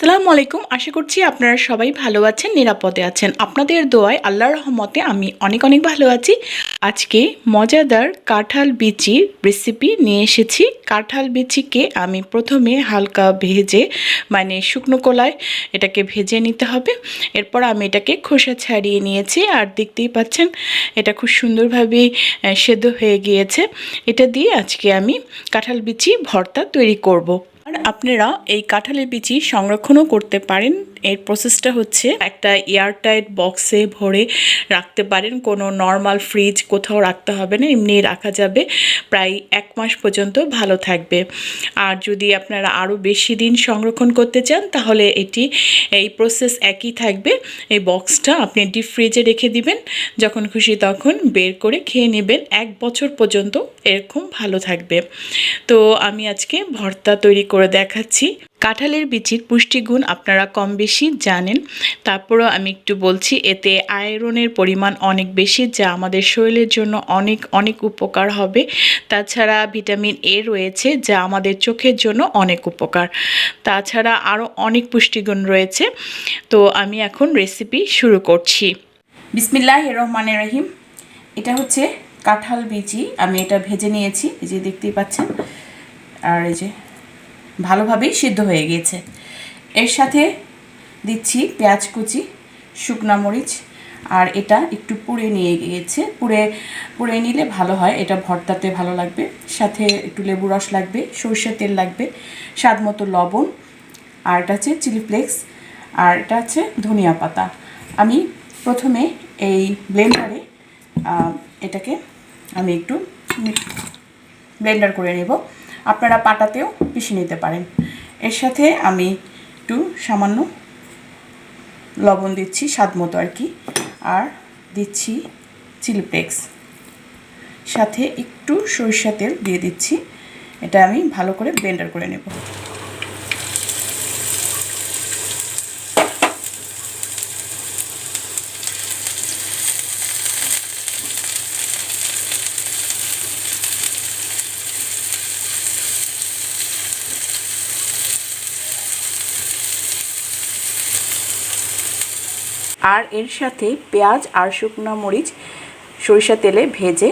আসসালামু আলাইকুম। আশা করছি আপনারা সবাই ভালো আছেন, নিরাপদে আছেন। আপনাদের দোয়ায় আল্লাহর রহমতে আমি অনেক অনেক ভালো আছি। আজকে মজাদার কাঁঠাল বিচির রেসিপি নিয়ে এসেছি। কাঁঠাল বিচিকে আমি প্রথমে হালকা ভেজে মানে শুকনো কলায় এটাকে ভেজে নিতে হবে। এরপর আমি এটাকে খোসা ছাড়িয়ে নিয়েছি আর দেখতেই পাচ্ছেন, এটা খুব সুন্দরভাবে সেদ্ধ হয়ে গিয়েছে। এটা দিয়ে আজকে আমি কাঁঠাল বিচি ভর্তা তৈরি করব। আর আপনারা এই কাঁঠালের বিচি সংরক্ষণও করতে পারেন। এর প্রসেসটা হচ্ছে একটা এয়ারটাইট বক্সে ভরে রাখতে পারেন। কোনো নর্মাল ফ্রিজ কোথাও রাখতে হবে না, এমনি রাখা যাবে। প্রায় এক মাস পর্যন্ত ভালো থাকবে। আর যদি আপনারা আরও বেশি দিন সংরক্ষণ করতে চান, তাহলে এটি, এই প্রসেস একই থাকবে। এই বক্সটা আপনি ডিপ ফ্রিজে রেখে দিবেন। যখন খুশি তখন বের করে খেয়ে নেবেন। এক বছর পর্যন্ত এরকম ভালো থাকবে। তো আমি আজকে ভর্তা তৈরি করে দেখাচ্ছি। কাঁঠালের বিচির পুষ্টিগুণ আপনারা কম বেশি জানেন। তারপরও আমি একটু বলছি, এতে আয়রনের পরিমাণ অনেক বেশি, যা আমাদের শরীরের জন্য অনেক অনেক উপকার হবে। তাছাড়া ভিটামিন এ রয়েছে, যা আমাদের চোখের জন্য অনেক উপকার। তাছাড়া আরও অনেক পুষ্টিগুণ রয়েছে। তো আমি এখন রেসিপি শুরু করছি। বিসমিল্লাহ রহমানের রহিম। এটা হচ্ছে কাঁঠাল বিচি। আমি এটা ভেজে নিয়েছি, এই যে দেখতেই পাচ্ছেন। আর এই যে ভালোভাবেই সিদ্ধ হয়ে গিয়েছে। এর সাথে দিচ্ছি পেঁয়াজ কুচি, শুকনা মরিচ, আর এটা একটু পুড়ে নিয়ে গিয়েছে। পুড়ে পুড়ে নিলে ভালো হয়, এটা ভর্তাতে ভালো লাগবে। সাথে একটু লেবু রস লাগবে, সরষের তেল লাগবে, স্বাদ মতো লবণ, আর এটা হচ্ছে চিলি ফ্লেক্স, আর এটা হচ্ছে ধনিয়া পাতা। আমি প্রথমে এই ব্লেন্ডারে এটাকে আমি একটু ব্লেন্ডার করে নেব। আপনারা পাটাতেও পিষে নিতে পারেন। এর সাথে আমি একটু সামান্য লবণ দিচ্ছি স্বাদ মতো আর কি। আর দিচ্ছি চিলি ফ্লেক্স। সাথে একটু সরিষা তেল দিয়ে দিচ্ছি। এটা আমি ভালো করে ব্লেন্ডার করে নেব। আর এর সাথে পেঁয়াজ আর শুকনো মরিচ, সরিষা তেলে ভেজে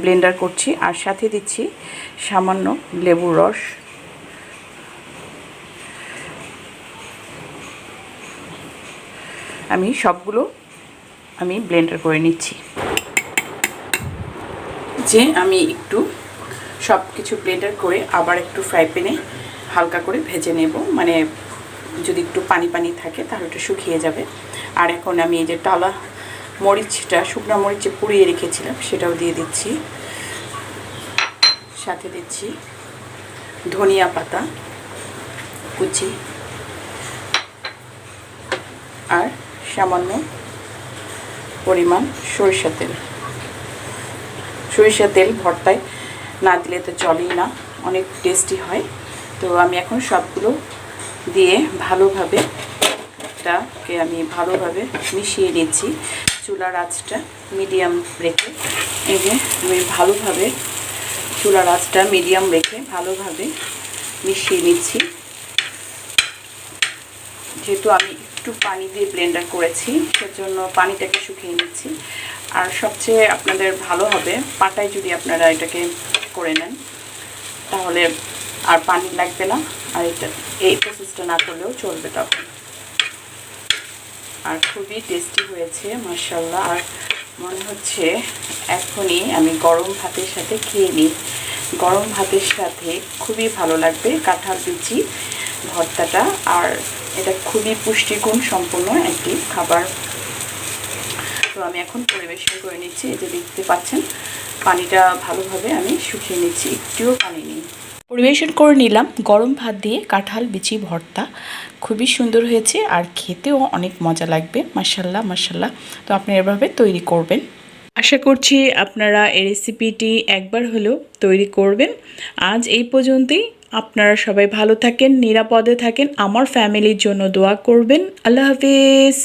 ব্লেন্ডার করছি। আর সাথে দিচ্ছি সামান্য লেবুর রস। আমি সবগুলো আমি ব্লেন্ডার করে নিচ্ছি। যে আমি একটু সব কিছু ব্লেন্ডার করে আবার একটু ফ্রাই প্যানে হালকা করে ভেজে নেব। মানে যদি একটু পানি পানি থাকে তাহলে একটু শুকিয়ে যাবে। আর এখন আমি এই যে টালা মরিচটা, শুকনো মরিচ পুড়িয়ে রেখেছিলাম, সেটাও দিয়ে দিচ্ছি। সাথে দিচ্ছি ধনিয়া পাতা, কুচি আর সামান্য পরিমাণ সরিষা তেল। সরিষা তেল ভর্তায় না দিলে তো চলেই না, অনেক টেস্টি হয়। তো আমি এখন সবগুলো দিয়ে ভালোভাবে এটাকে আমি ভালোভাবে মিশিয়ে নিচ্ছি চুলার আঁচটা মিডিয়াম রেখে। এই আমি ভালোভাবে চুলার আঁচটা মিডিয়াম রেখে ভালোভাবে মিশিয়ে নিচ্ছি। যেহেতু আমি একটু পানি দিয়ে ব্লেন্ডার করেছি, সেজন্য পানিটাকে শুকিয়ে নিচ্ছি। আর সবচেয়ে আপনাদের ভালো হবে, পাটায় যদি আপনারা এটাকে করে নেন, তাহলে আর পানি লাগবে না। আর এটা, এই প্রসেসটা না করলেও চলবে তখন। আর খুবই টেস্টি হয়েছে মার্শাল্লাহ আর মনে হচ্ছে এখনই আমি গরম ভাতের সাথে খেয়ে নিই। গরম ভাতের সাথে খুবই ভালো লাগবে কাঁঠাল বিচি ভর্তাটা। আর এটা খুবই পুষ্টিগুণ সম্পন্ন একটি খাবার। তো আমি এখন পরিবেশন করে নিচ্ছি যে দেখতে পাচ্ছেন, পানিটা ভালোভাবে আমি শুকিয়ে নিচ্ছি, একটুও পানি নেই। পরিবেশন করে নিলাম। গরম ভাত দিয়ে কাঁঠাল, বিচি, ভর্তা। খুবই সুন্দর হয়েছে আর খেতেও অনেক মজা লাগবে। মাসাল্লাহ মাসাল্লাহ তো আপনি এভাবে তৈরি করবেন। আশা করছি আপনারা এই রেসিপিটি একবার হলেও তৈরি করবেন। আজ এই পর্যন্তই। আপনারা সবাই ভালো থাকেন, নিরাপদে থাকেন। আমার ফ্যামিলির জন্য দোয়া করবেন। আল্লাহ হাফিজ।